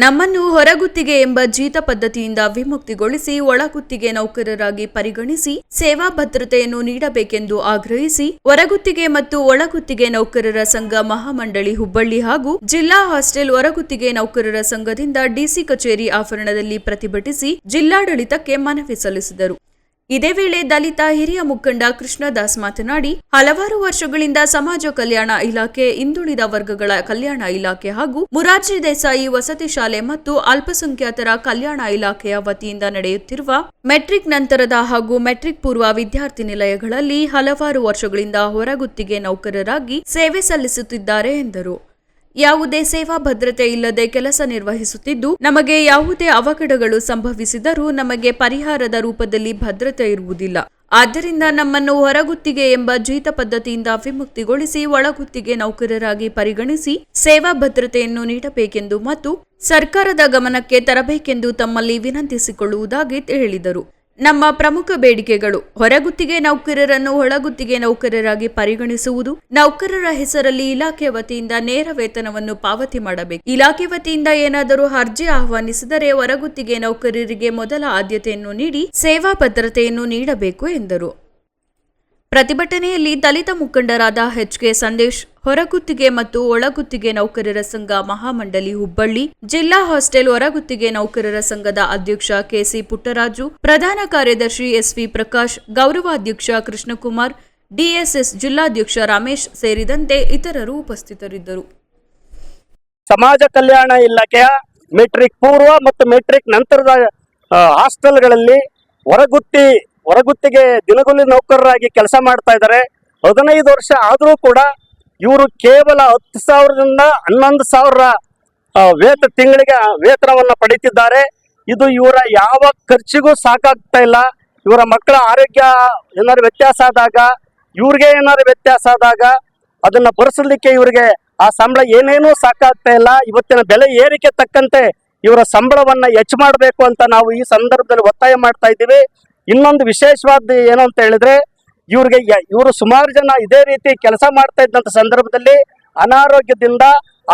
ನಮ್ಮನ್ನು ಹೊರಗುತ್ತಿಗೆ ಎಂಬ ಜೀತ ಪದ್ಧತಿಯಿಂದ ವಿಮುಕ್ತಿಗೊಳಿಸಿ ಒಳಗುತ್ತಿಗೆ ನೌಕರರಾಗಿ ಪರಿಗಣಿಸಿ ಸೇವಾ ಭದ್ರತೆಯನ್ನು ನೀಡಬೇಕೆಂದು ಆಗ್ರಹಿಸಿ ಹೊರಗುತ್ತಿಗೆ ಮತ್ತು ಒಳಗುತ್ತಿಗೆ ನೌಕರರ ಸಂಘ ಮಹಾಮಂಡಳಿ ಹುಬ್ಬಳ್ಳಿ ಹಾಗೂ ಜಿಲ್ಲಾ ಹಾಸ್ಟೆಲ್ ಹೊರಗುತ್ತಿಗೆ ನೌಕರರ ಸಂಘದಿಂದ ಡಿಸಿ ಕಚೇರಿ ಆವರಣದಲ್ಲಿ ಪ್ರತಿಭಟಿಸಿ ಜಿಲ್ಲಾಡಳಿತಕ್ಕೆ ಮನವಿ ಸಲ್ಲಿಸಿದರು. ಇದೇ ವೇಳೆ ದಲಿತ ಹಿರಿಯ ಮುಖಂಡ ಕೃಷ್ಣದಾಸ್ ಮಾತನಾಡಿ, ಹಲವಾರು ವರ್ಷಗಳಿಂದ ಸಮಾಜ ಕಲ್ಯಾಣ ಇಲಾಖೆ, ಹಿಂದುಳಿದ ವರ್ಗಗಳ ಕಲ್ಯಾಣ ಇಲಾಖೆ ಹಾಗೂ ಮುರಾರ್ಜಿ ದೇಸಾಯಿ ವಸತಿ ಶಾಲೆ ಮತ್ತು ಅಲ್ಪಸಂಖ್ಯಾತರ ಕಲ್ಯಾಣ ಇಲಾಖೆಯ ವತಿಯಿಂದ ನಡೆಯುತ್ತಿರುವ ಮೆಟ್ರಿಕ್ ನಂತರದ ಹಾಗೂ ಮೆಟ್ರಿಕ್ ಪೂರ್ವ ವಿದ್ಯಾರ್ಥಿ ನಿಲಯಗಳಲ್ಲಿ ಹಲವಾರು ವರ್ಷಗಳಿಂದ ಹೊರಗುತ್ತಿಗೆ ನೌಕರರಾಗಿ ಸೇವೆ ಸಲ್ಲಿಸುತ್ತಿದ್ದಾರೆ ಎಂದರು. ಯಾವುದೇ ಸೇವಾ ಭದ್ರತೆ ಇಲ್ಲದೆ ಕೆಲಸ ನಿರ್ವಹಿಸುತ್ತಿದ್ದು, ನಮಗೆ ಯಾವುದೇ ಅವಘಡಗಳು ಸಂಭವಿಸಿದರೂ ನಮಗೆ ಪರಿಹಾರದ ರೂಪದಲ್ಲಿ ಭದ್ರತೆ ಇರುವುದಿಲ್ಲ. ಆದ್ದರಿಂದ ನಮ್ಮನ್ನು ಹೊರಗುತ್ತಿಗೆ ಎಂಬ ಜೀತ ಪದ್ಧತಿಯಿಂದ ವಿಮುಕ್ತಿಗೊಳಿಸಿ, ಒಳಗುತ್ತಿಗೆ ನೌಕರರಾಗಿ ಪರಿಗಣಿಸಿ ಸೇವಾ ಭದ್ರತೆಯನ್ನು ನೀಡಬೇಕೆಂದು ಮತ್ತು ಸರ್ಕಾರದ ಗಮನಕ್ಕೆ ತರಬೇಕೆಂದು ತಮ್ಮಲ್ಲಿ ವಿನಂತಿಸಿಕೊಳ್ಳುವುದಾಗಿ ಹೇಳಿದರು. ನಮ್ಮ ಪ್ರಮುಖ ಬೇಡಿಕೆಗಳು ಹೊರಗುತ್ತಿಗೆ ನೌಕರರನ್ನು ಒಳಗುತ್ತಿಗೆ ನೌಕರರಾಗಿ ಪರಿಗಣಿಸುವುದು, ನೌಕರರ ಹೆಸರಲ್ಲಿ ಇಲಾಖೆ ವತಿಯಿಂದ ನೇರ ವೇತನವನ್ನು ಪಾವತಿ ಮಾಡಬೇಕು. ಇಲಾಖೆ ವತಿಯಿಂದ ಏನಾದರೂ ಅರ್ಜಿ ಆಹ್ವಾನಿಸಿದರೆ ಹೊರಗುತ್ತಿಗೆ ನೌಕರರಿಗೆ ಮೊದಲ ಆದ್ಯತೆಯನ್ನು ನೀಡಿ, ಸೇವಾ ಭದ್ರತೆಯನ್ನು ನೀಡಬೇಕು ಎಂದರು. ಪ್ರತಿಭಟನೆಯಲ್ಲಿ ದಲಿತ ಮುಖಂಡರಾದ ಎಚ್ಕೆ ಸಂದೇಶ್, ಹೊರಗುತ್ತಿಗೆ ಮತ್ತು ಒಳಗುತ್ತಿಗೆ ನೌಕರರ ಸಂಘ ಮಹಾಮಂಡಳಿ ಹುಬ್ಬಳ್ಳಿ, ಜಿಲ್ಲಾ ಹಾಸ್ಟೆಲ್ ಹೊರಗುತ್ತಿಗೆ ನೌಕರರ ಸಂಘದ ಅಧ್ಯಕ್ಷ ಕೆಸಿ ಪುಟ್ಟರಾಜು, ಪ್ರಧಾನ ಕಾರ್ಯದರ್ಶಿ ಎಸ್ವಿ ಪ್ರಕಾಶ್, ಗೌರವಾಧ್ಯಕ್ಷ ಕೃಷ್ಣಕುಮಾರ್, ಡಿಎಸ್ಎಸ್ ಜಿಲ್ಲಾಧ್ಯಕ್ಷ ರಮೇಶ್ ಸೇರಿದಂತೆ ಇತರರು ಉಪಸ್ಥಿತರಿದ್ದರು. ಸಮಾಜ ಕಲ್ಯಾಣ ಇಲಾಖೆಯ ಮೆಟ್ರಿಕ್ ಪೂರ್ವ ಮತ್ತು ಮೆಟ್ರಿಕ್ ನಂತರದ ಹಾಸ್ಟೆಲ್ಗಳಲ್ಲಿ ಹೊರಗುತ್ತಿ ಹೊರಗುತ್ತಿಗೆ ದಿನಗೂಲಿ ನೌಕರರಾಗಿ ಕೆಲಸ ಮಾಡ್ತಾ ಇದ್ದಾರೆ. ಹದಿನೈದು ವರ್ಷ ಆದರೂ ಕೂಡ ಇವರು ಕೇವಲ ಹತ್ತು ಸಾವಿರದಿಂದ ಹನ್ನೊಂದು ಸಾವಿರ ವೇತ ತಿಂಗಳಿಗೆ ವೇತನವನ್ನು ಪಡೀತಿದ್ದಾರೆ. ಇದು ಇವರ ಯಾವ ಖರ್ಚಿಗೂ ಸಾಕಾಗ್ತಾ ಇಲ್ಲ. ಇವರ ಮಕ್ಕಳ ಆರೋಗ್ಯ ಏನಾದ್ರು ವ್ಯತ್ಯಾಸ ಆದಾಗ, ಇವ್ರಿಗೆ ಏನಾದ್ರು ವ್ಯತ್ಯಾಸ ಆದಾಗ ಅದನ್ನ ಭರಿಸಲಿಕ್ಕೆ ಇವರಿಗೆ ಆ ಸಂಬಳ ಏನೇನೂ ಸಾಕಾಗ್ತಾ ಇಲ್ಲ. ಇವತ್ತಿನ ಬೆಲೆ ಏರಿಕೆ ತಕ್ಕಂತೆ ಇವರ ಸಂಬಳವನ್ನ ಹೆಚ್ಚು ಮಾಡಬೇಕು ಅಂತ ನಾವು ಈ ಸಂದರ್ಭದಲ್ಲಿ ಒತ್ತಾಯ ಮಾಡ್ತಾ ಇದ್ದೀವಿ. ಇನ್ನೊಂದು ವಿಶೇಷವಾದ ಏನು ಅಂತ ಹೇಳಿದ್ರೆ, ಇವ್ರಿಗೆ ಇವರು ಸುಮಾರು ಜನ ಇದೇ ರೀತಿ ಕೆಲಸ ಮಾಡ್ತಾ ಇದ್ದಂಥ ಸಂದರ್ಭದಲ್ಲಿ ಅನಾರೋಗ್ಯದಿಂದ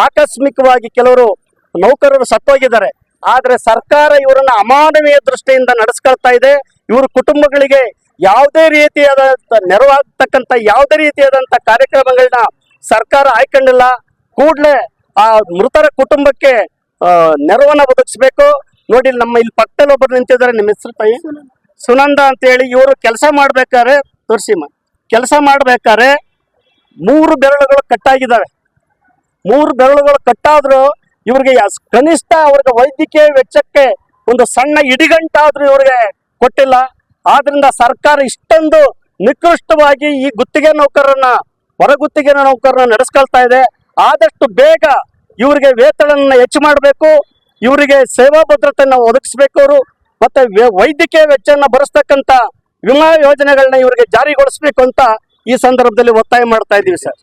ಆಕಸ್ಮಿಕವಾಗಿ ಕೆಲವರು ನೌಕರರು ಸತ್ತೋಗಿದ್ದಾರೆ. ಆದರೆ ಸರ್ಕಾರ ಇವರನ್ನ ಅಮಾನವೀಯ ದೃಷ್ಟಿಯಿಂದ ನಡೆಸ್ಕೊಳ್ತಾ ಇದೆ. ಇವರ ಕುಟುಂಬಗಳಿಗೆ ಯಾವುದೇ ರೀತಿಯಾದ ನೆರವಾಗ್ತಕ್ಕಂಥ, ಯಾವುದೇ ರೀತಿಯಾದಂಥ ಕಾರ್ಯಕ್ರಮಗಳನ್ನ ಸರ್ಕಾರ ಆಯ್ಕೊಂಡಿಲ್ಲ. ಕೂಡಲೇ ಆ ಮೃತರ ಕುಟುಂಬಕ್ಕೆ ನೆರವನ್ನು ಒದಗಿಸ್ಬೇಕು. ನೋಡಿ, ನಮ್ಮ ಇಲ್ಲಿ ಪಕ್ಕದಲ್ಲಿ ಒಬ್ಬರು ನಿಂತಿದ್ದಾರೆ. ನಿಮ್ಮ ಹೆಸರು ತಾಯಿ? ಸುನಂದ ಅಂತ ಹೇಳಿ ಇವರು ಕೆಲಸ ಮಾಡ್ಬೇಕಾದ್ರೆ ತೋರಿಸಿಮ್ಮ ಕೆಲಸ ಮಾಡ್ಬೇಕಾದ್ರೆ ಮೂರು ಬೆರಳುಗಳು ಕಟ್ಟಾಗಿದ್ದಾವೆ. ಮೂರು ಬೆರಳುಗಳು ಕಟ್ಟಾದ್ರು ಇವ್ರಿಗೆ ಕನಿಷ್ಠ ಅವ್ರಿಗೆ ವೈದ್ಯಕೀಯ ವೆಚ್ಚಕ್ಕೆ ಒಂದು ಸಣ್ಣ ಇಡಿಗಂಟಾದ್ರೂ ಇವ್ರಿಗೆ ಕೊಟ್ಟಿಲ್ಲ. ಆದ್ರಿಂದ ಸರ್ಕಾರ ಇಷ್ಟೊಂದು ನಿಕೃಷ್ಟವಾಗಿ ಈ ಗುತ್ತಿಗೆ ನೌಕರರನ್ನ, ಹೊರಗುತ್ತಿಗೆ ನೌಕರರನ್ನ ನಡೆಸ್ಕೊಳ್ತಾ ಇದೆ. ಆದಷ್ಟು ಬೇಗ ಇವರಿಗೆ ವೇತನನ್ನ ಹೆಚ್ಚು ಮಾಡಬೇಕು. ಇವರಿಗೆ ಸೇವಾ ಭದ್ರತೆಯನ್ನು ಒದಗಿಸ್ಬೇಕು ಅವರು. ಮತ್ತೆ ವೈದ್ಯಕೀಯ ವೆಚ್ಚವನ್ನು ಭರಿಸ್ತಕ್ಕಂತ ವಿಮಾ ಯೋಜನೆಗಳನ್ನ ಇವರಿಗೆ ಜಾರಿಗೊಳಿಸಬೇಕು ಅಂತ ಈ ಸಂದರ್ಭದಲ್ಲಿ ಒತ್ತಾಯ ಮಾಡ್ತಾ ಇದ್ದೀವಿ ಸರ್.